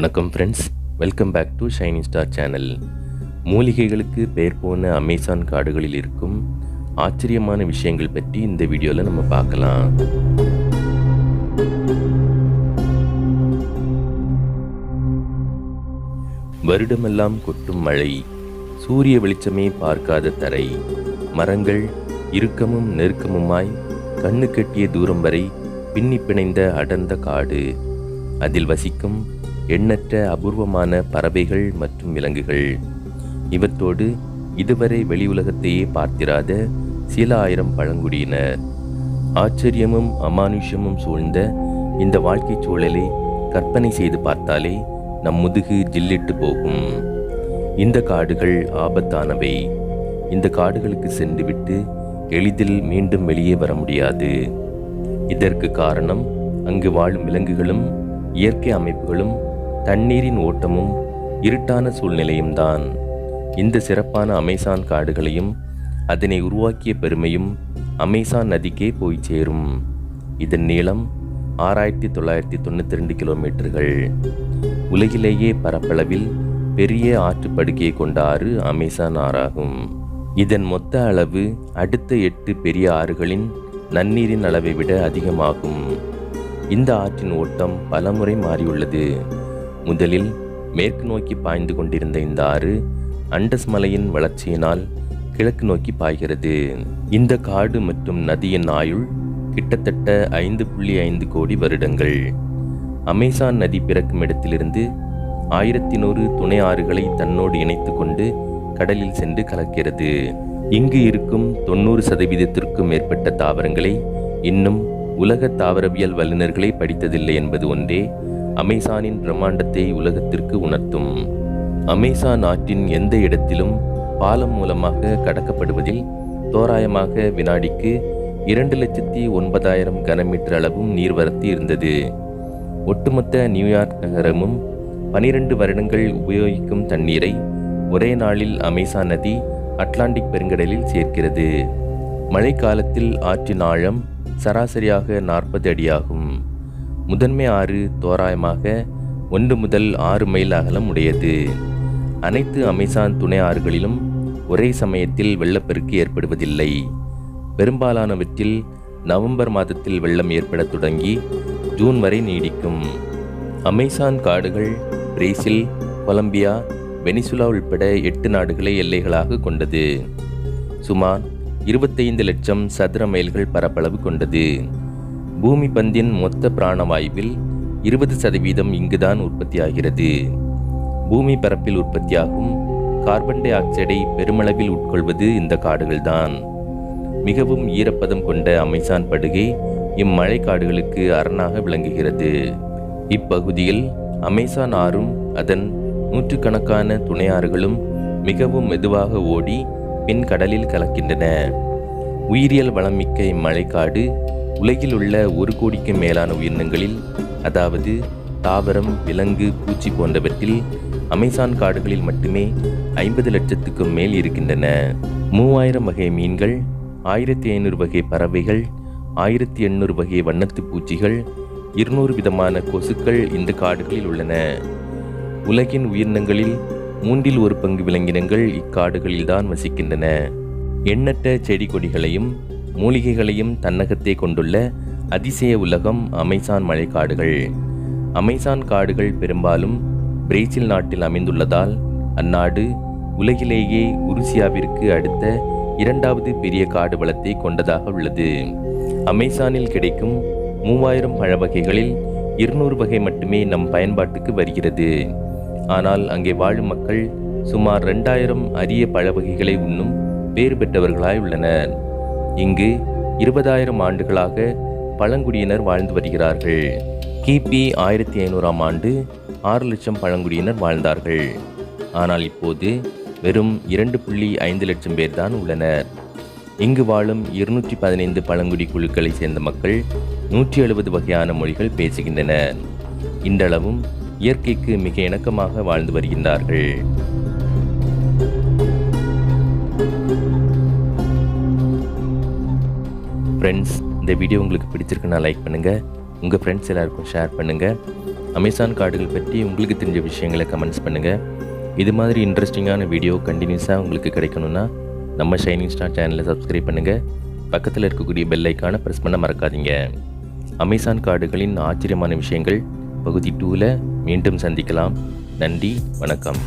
வணக்கம் friends welcome back to shiny star channel மூலிகைகளுக்கு பெயர் போன அமேசான் காடுகளில் இருக்கும் ஆச்சரியமான விஷயங்கள் பற்றி இந்த வீடியோவில் நம்ம பார்க்கலாம். வருடமெல்லாம் கொட்டும் மழை சூரிய வெளிச்சமே பார்க்காத தரை மரங்கள் இறுக்கமும் நெருக்கமுமாய் கண்ணு கட்டிய தூரம் வரை பின்னி பிணைந்த அடர்ந்த காடு அதில் வசிக்கும் எண்ணற்ற அபூர்வமான பறவைகள் மற்றும் விலங்குகள். இவற்றோடு இதுவரை வெளி உலகத்தையே பார்த்திராத சில ஆயிரம் பழங்குடியினர். ஆச்சரியமும் அமானுஷ்யமும் சூழ்ந்த இந்த வாழ்க்கைச் சூழலை கற்பனை செய்து பார்த்தாலே நம் முதுகு ஜில்லிட்டு போகும். இந்த காடுகள் ஆபத்தானவை. இந்த காடுகளுக்கு சென்றுவிட்டு எளிதில் மீண்டும் வெளியே வர முடியாது. இதற்கு காரணம் அங்கு வாழும் விலங்குகளும் இயற்கை அமைப்புகளும் தண்ணீரின் ஓட்டமும் இருட்டான சூழ்நிலையும் தான் இந்த சிறப்பான அமேசான் காடுகளையும் அதனை உருவாக்கிய பெருமையும் அமேசான் நதிக்கே போய் சேரும். இதன் நீளம் ஆறாயிரத்தி தொள்ளாயிரத்தி தொண்ணூற்றி ரெண்டு கிலோமீட்டர்கள். உலகிலேயே பரப்பளவில் பெரிய ஆற்றுப்படுகையை கொண்ட ஆறு அமேசான் ஆறாகும். இதன் மொத்த அளவு அடுத்த எட்டு பெரிய ஆறுகளின் நன்னீரின் அளவை விட அதிகமாகும். இந்த ஆற்றின் ஓட்டம் பலமுறை மாறியுள்ளது. முதலில் மேற்கு நோக்கி பாய்ந்து கொண்டிருந்த இந்த ஆறு அண்டஸ் மலையின் வளர்ச்சியினால் கிழக்கு நோக்கி பாய்கிறது. இந்த காடு மற்றும் நதியின் ஆயுள் கிட்டத்தட்ட ஐந்து புள்ளி ஐந்து கோடி வருடங்கள். அமேசான் நதி பிறக்கும் இடத்திலிருந்து ஆயிரத்தி நூறு துணை ஆறுகளை தன்னோடு இணைத்து கொண்டு கடலில் சென்று கலக்கிறது. இங்கு இருக்கும் தொண்ணூறு சதவீதத்திற்கும் மேற்பட்ட தாவரங்களை இன்னும் உலக தாவரவியல் வல்லுநர்களை படித்ததில்லை என்பது ஒன்றே அமேசானின் பிரம்மாண்டத்தை உலகத்திற்கு உணர்த்தும். அமேசான் ஆற்றின் எந்த இடத்திலும் பாலம் மூலமாக கடக்கப்படுவதில் தோராயமாக வினாடிக்கு இரண்டு லட்சத்தி ஒன்பதாயிரம் கனமீட்டர் அளவும் நீர்வரத்து இருந்தது. ஒட்டுமொத்த நியூயார்க் நகரமும் பனிரெண்டு வருடங்கள் உபயோகிக்கும் தண்ணீரை ஒரே நாளில் அமேசான் நதி அட்லாண்டிக் பெருங்கடலில் சேர்க்கிறது. மழைக்காலத்தில் ஆற்றின் ஆழம் சராசரியாக நாற்பது அடியாகும். முதன்மை ஆறு தோராயமாக ஒன்று முதல் ஆறு மைல் அகலம் உடையது. அனைத்து அமேசான் துணை ஆறுகளிலும் ஒரே சமயத்தில் வெள்ளப்பெருக்கு ஏற்படுவதில்லை. பெரும்பாலானவற்றில் நவம்பர் மாதத்தில் வெள்ளம் ஏற்படத் தொடங்கி ஜூன் வரை நீடிக்கும். அமேசான் காடுகள் பிரேசில் கொலம்பியா வெனிசுலா உள்பட எட்டு நாடுகளை எல்லைகளாக கொண்டது. சுமார் இருபத்தைந்து லட்சம் சதுர மைல்கள் பரப்பளவு கொண்டது. பூமி பந்தின் மொத்த பிராணவாயுவில் இருபது சதவீதம் இங்குதான் உற்பத்தியாகிறது. பூமி பரப்பில் உற்பத்தியாகும் கார்பன் டை ஆக்சைடை பெருமளவில் உட்கொள்வது இந்த காடுகள்தான். மிகவும் ஈரப்பதம் கொண்ட அமேசான் படுகை இம்மழை காடுகளுக்கு அரணாக விளங்குகிறது. இப்பகுதியில் அமேசான் ஆறும் அதன் நூற்றுக்கணக்கான துணையாறுகளும் மிகவும் மெதுவாக ஓடி பின் கடலில் கலக்கின்றன. உயிரியல் வளமிக்க இம்மழைக்காடு உலகில் உள்ள ஒரு கோடிக்கு மேலான உயிரினங்களில் அதாவது தாவரம் விலங்கு பூச்சி போன்றவற்றில் அமேசான் காடுகளில் மட்டுமே ஐம்பது லட்சத்துக்கும் மேல் இருக்கின்றன. மூவாயிரம் வகை மீன்கள் ஆயிரத்தி ஐநூறு வகை பறவைகள் ஆயிரத்தி எண்ணூறு வகை வண்ணத்து பூச்சிகள் இருநூறு விதமான கொசுக்கள் இந்த காடுகளில் உள்ளன. உலகின் உயிரினங்களில் மூன்றில் ஒரு பங்கு விலங்கினங்கள் இக்காடுகளில்தான் வசிக்கின்றன. எண்ணற்ற செடி கொடிகளையும் மூலிகைகளையும் தன்னகத்தே கொண்டுள்ள அதிசய உலகம் அமேசான் மழைக்காடுகள். அமேசான் காடுகள் பெரும்பாலும் பிரேசில் நாட்டில் அமைந்துள்ளதால் அந்நாடு உலகிலேயே உருசியாவிற்கு அடுத்த இரண்டாவது பெரிய காடு வளத்தை கொண்டதாக உள்ளது. அமேசானில் கிடைக்கும் மூவாயிரம் பழ வகைகளில் இருநூறு வகை மட்டுமே நம் பயன்பாட்டுக்கு வருகிறது. ஆனால் அங்கே வாழும் மக்கள் சுமார் ரெண்டாயிரம் அரிய பழ வகைகளை உண்ணும் பேறு பெற்றவர்களாய் உள்ளனர். இங்கு இருபதாயிரம் ஆண்டுகளாக பழங்குடியினர் வாழ்ந்து வருகிறார்கள். கிபி ஆயிரத்தி ஐநூறாம் ஆண்டு ஆறு லட்சம் பழங்குடியினர் வாழ்ந்தார்கள். ஆனால் இப்போது வெறும் இரண்டு புள்ளி ஐந்து லட்சம் பேர் தான் உள்ளனர். இங்கு வாழும் இருநூற்றி பதினைந்து பழங்குடி குழுக்களை சேர்ந்த மக்கள் நூற்றி எழுபது வகையான மொழிகள் பேசுகின்றனர். இன்றளவும் இயற்கைக்கு மிக இணக்கமாக வாழ்ந்து வருகின்றார்கள். ஃப்ரெண்ட்ஸ் இந்த வீடியோ உங்களுக்கு பிடிச்சிருக்குன்னா லைக் பண்ணுங்கள் உங்கள் ஃப்ரெண்ட்ஸ் எல்லாருக்கும் ஷேர் பண்ணுங்கள் அமேசான் கார்டுகள் பற்றி உங்களுக்கு தெரிஞ்ச விஷயங்களை கமெண்ட்ஸ் பண்ணுங்கள் இது மாதிரி இன்ட்ரெஸ்டிங்கான வீடியோ கண்டினியூஸாக உங்களுக்கு கிடைக்கணும்னா நம்ம ஷைனிங் ஸ்டார் சேனலை சப்ஸ்கிரைப் பண்ணுங்கள் பக்கத்தில் இருக்கக்கூடிய பெல் ஐக்கானை ப்ரெஸ் பண்ண மறக்காதீங்க. அமேசான் கார்டுகளின் ஆச்சரியமான விஷயங்கள் பகுதி டூவில் மீண்டும் சந்திக்கலாம். நன்றி வணக்கம்.